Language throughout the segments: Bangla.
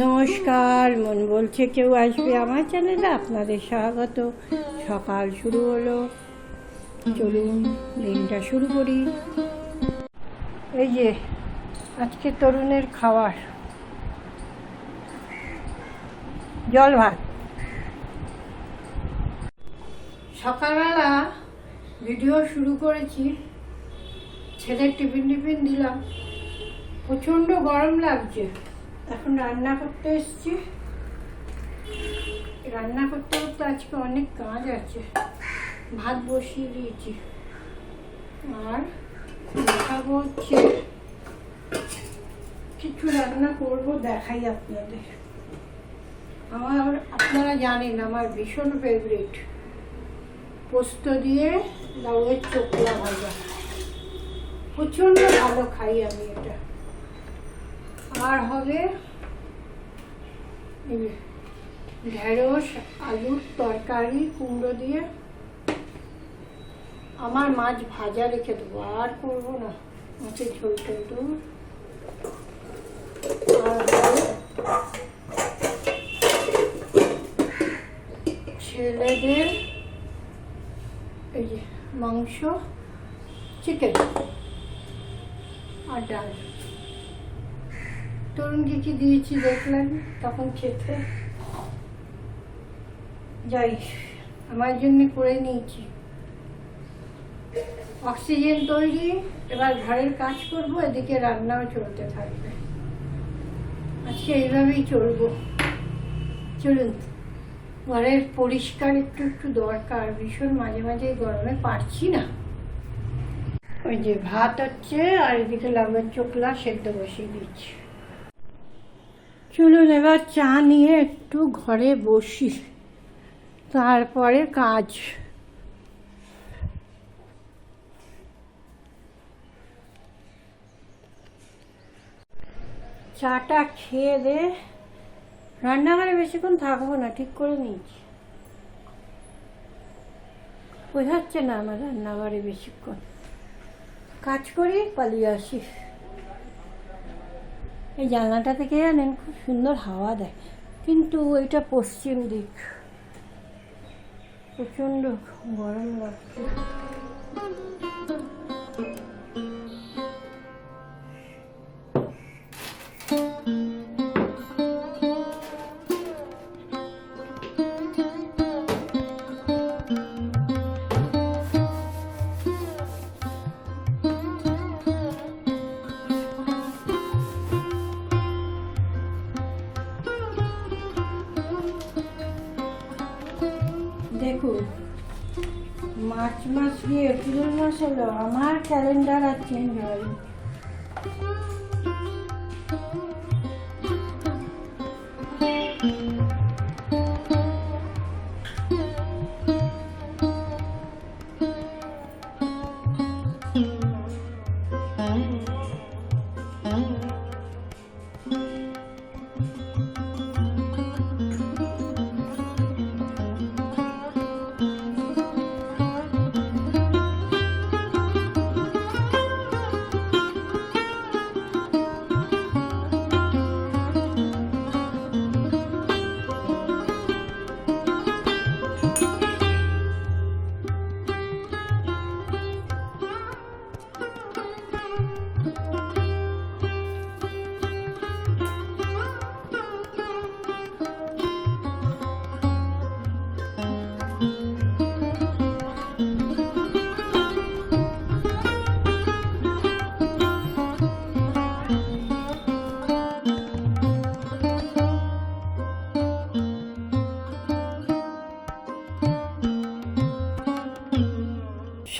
নমস্কার, মন বলছে কেউ আসবে আমার চ্যানেলে আপনাদের স্বাগত। সকাল শুরু হলো। চলুন, দিনটা শুরু করি। এই যে, আজকে তরুণের খাবার জল ভাত। সকালবেলা ভিডিও শুরু করেছি। ছেলের টিফিন টিফিন দিলাম। প্রচণ্ড গরম লাগছে। এখন রান্না করতে এসছি। রান্না করতে করতে আজকে অনেক কাজ আছে। ভাত বসিয়ে দিয়েছি। আর দেখাবো হচ্ছে কিছু রান্না করব দেখাই আপনাদের। আমার, আপনারা জানেন আমার ভীষণ ফেভারিট পোস্ত দিয়ে লাউয়ের চোখলা ভাজা। প্রচণ্ড ভালো খাই আমি এটা। আর হবে। ঢেঁড়স, আলুর তরকারি, কুমড়ো দিয়ে। আমার মাছ ভাজা রেখে দেবো, আর করব না। মাছের ঝোল হবে ছেলেদের এই যে মাংস, চিকেন আর ডাল। তরুণকে কি দিয়েছি দেখলেন? তখন খেতে। যাই, আমার জন্য করে নিয়েছি। অক্সিজেন তৈরি, এবার ঘরের কাজ করব, এদিকে রান্নাও চলতে থাকবে। আজকে এইভাবেই চলবো। চলুন, ঘরের পরিষ্কার একটু একটু দরকার, ভীষণ মাঝে মাঝে গরমে পারছি না। ওই যে ভাত হচ্ছে, আর এদিকে লাউয়ের চোখলা সেদ্ধ বসিয়ে দিচ্ছি। চলুন এবার চা নিয়ে একটু ঘরে বসি। তারপরে কাজ। চাটা খেয়ে দে। রান্নাঘরে বেশিক্ষণ থাকব না, ঠিক করে নিয়েছি। বোঝাচ্ছে না আমার রান্নাঘরে বেশিক্ষণ। কাজ করি, পালিয়ে আসি। এই জানলাটা থেকে জানেন খুব সুন্দর হাওয়া দেয়। কিন্তু এটা পশ্চিম দিক। প্রচণ্ড গরম লাগছে। আমার ক্যালেন্ডার আর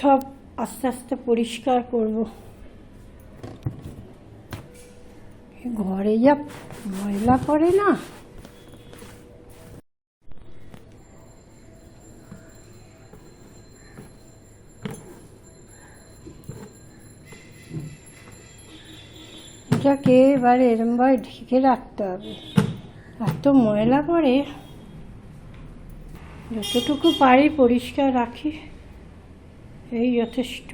সব আস্তে আস্তে পরিষ্কার করব। ঘরে যা ময়লা পড়ে না। এটাকে এবার এরমভাবে ঢেকে রাখতে হবে। এত ময়লা পড়ে, যতটুকু পারি পরিষ্কার রাখি। এই যথেষ্ট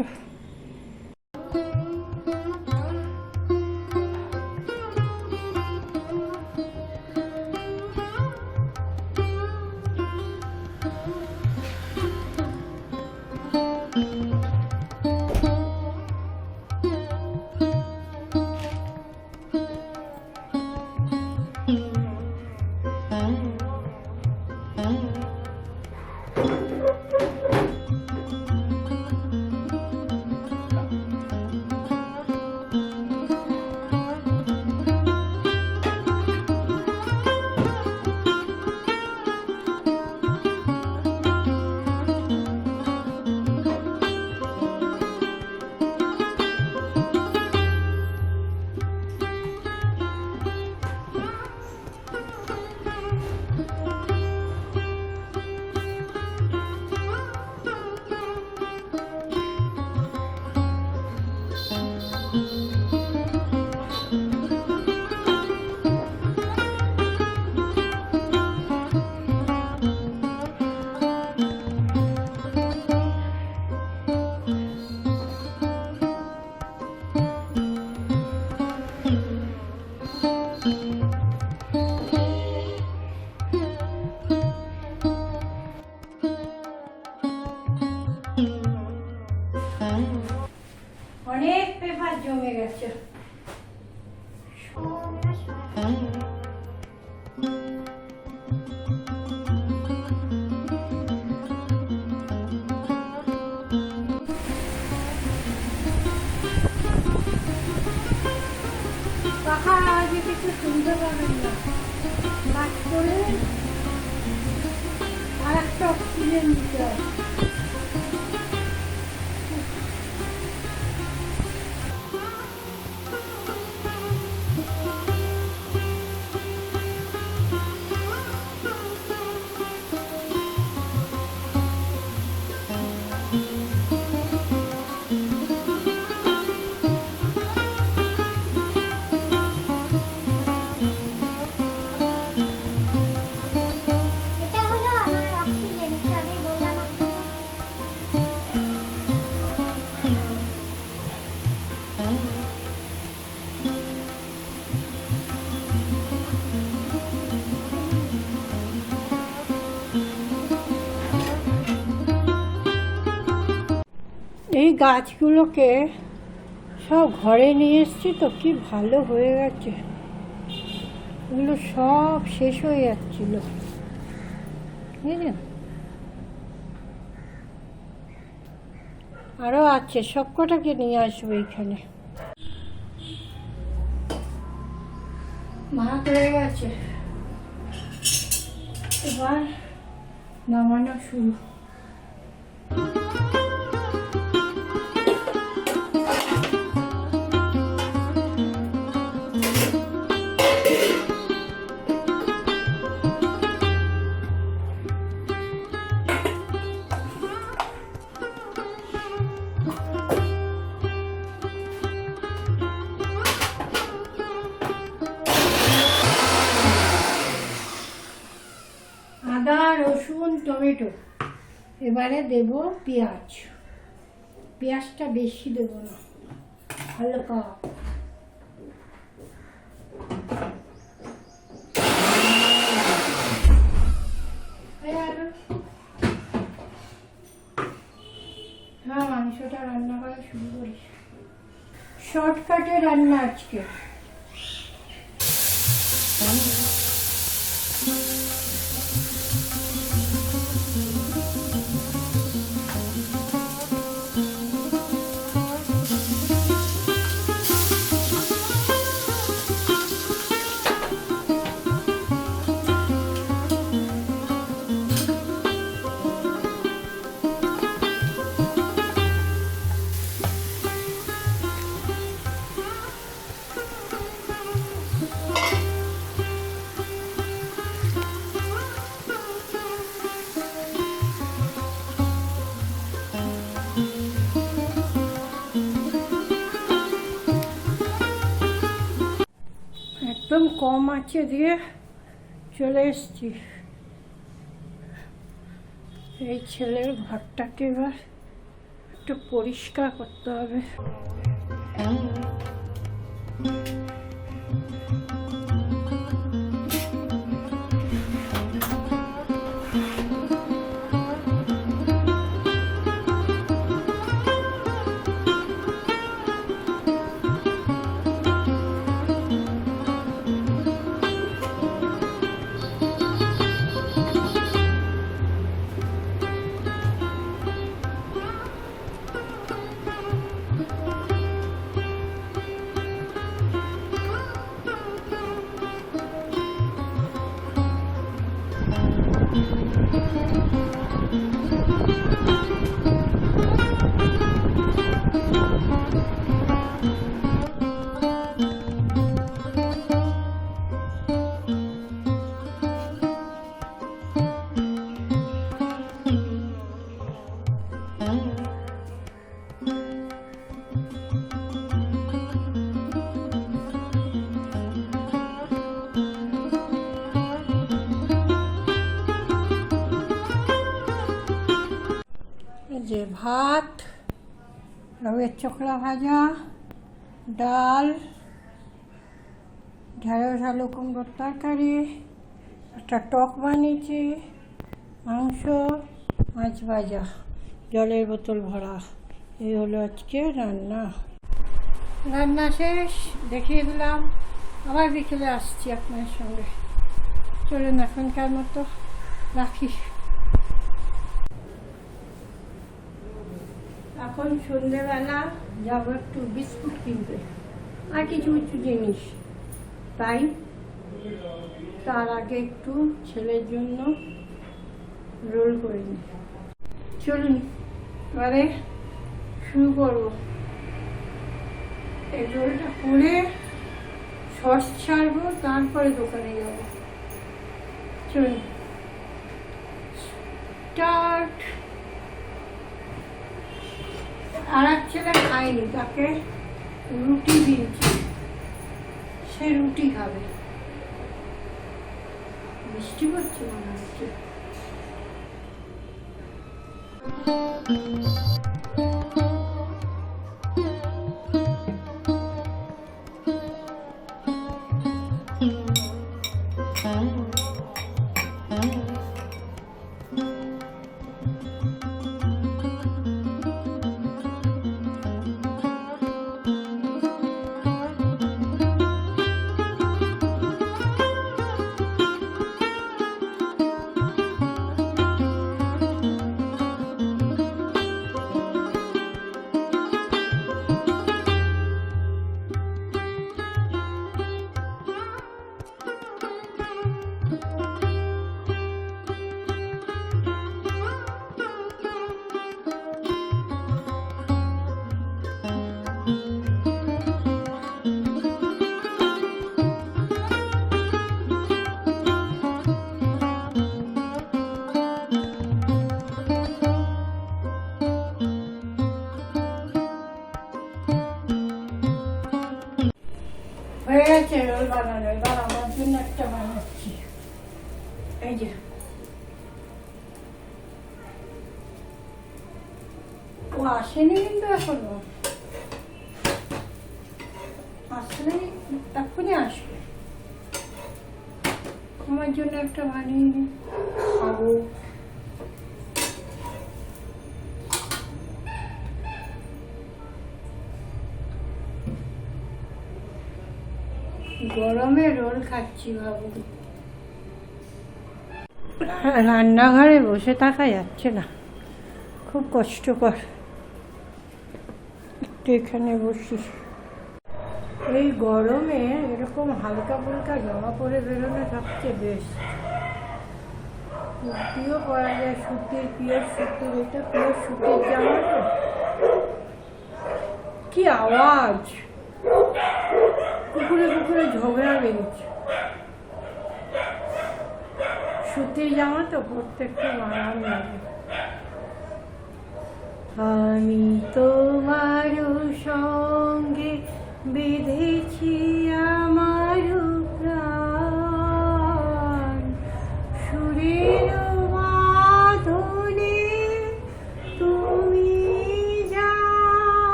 পাখা আজকে কিছু শুনতে পাবেন না কাজ করে আর একটা অক্সিজেন দিতে হয় গাছগুলোকে সব ঘরে নিয়ে এসছি তো, কি ভালো হয়ে গেছে। এগুলো সব শেষ হয়ে যাচ্ছিল। বুঝলেন? আরও আছে সব কটাকে নিয়ে আসব এখানে। ভাত হয়ে গেছে। এবার নামানো শুরু। এবারে দেব পেঁয়াজ। পেঁয়াজটা বেশি দেব না, হালকা। হ্যাঁ মাংসটা রান্না করা শুরু করি শর্টকাটে রান্না আজকে। কম আছে দিয়ে চলে এসছি এই ছেলের ঘরটাকে এবার একটু পরিষ্কার করতে হবে। চোখলা ভাজা ডাল, ঢেঁড়স, আলু, কুমড়োর তরকারি, একটা টক বানিয়েছি, মাংস, মাছ ভাজা, জলের বোতল ভরা। এই হলো আজকে রান্না। রান্না শেষ, দেখিয়ে দিলাম। আবার বিকেলে আসছি আপনার সঙ্গে। চলুন এখনকার মতো রাখি। এখন সন্ধেবেলা যাব একটু বিস্কুট কিনতে। আর কিছু কিছু জিনিস। তাই তার আগে একটু ছেলের জন্য রোল করে নিই। চলুন, এবারে শুরু করব। এই রোলটা করে সস ছাড়বো, তারপরে দোকানে যাব। চলুন, স্টার্ট। আর এক খায়নি তাকে রুটি দিয়েছি। সে রুটি খাবে। বৃষ্টি পড়ছে মনে হচ্ছে। একটা বানিয়ে নি, খাব। গরমে রোল খাচ্ছি বাবু। রান্নাঘরে বসে থাকা যাচ্ছে না, খুব কষ্টকর। একটু এখানে বসি। এই গরমে এরকম হালকা ফুলকা জামা পরে বেরোনো সবচেয়ে বেস্ট কুর্তিও পরা যায়, সুতির পিওর সুতির এটা পিওর সুতির জামা তো? কি আওয়াজ? কুকুরে কুকুরে ঝগড়া লেগেছে সুতির জামা তো, প্রত্যেকটা আরাম লাগে আমি তোমার সঙ্গে বেঁধেছি আমার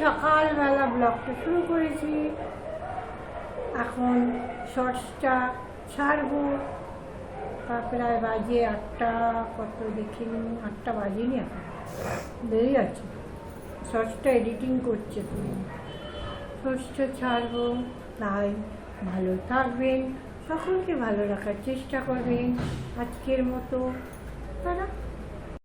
সকালবেলা ব্লগটা শুরু করেছি। এখন শর্টসটা ছাড়বো। তা প্রায় বাজে আটটা, কত দেখিনি, আটটা বাজেনি এখন। দেরি আছে। শর্টসটা এডিটিং করছে তুমি শর্টসটা ছাড়বো, তাই ভালো থাকবেন। সকলকে ভালো রাখার চেষ্টা করবেন। আজকের মতো। তারা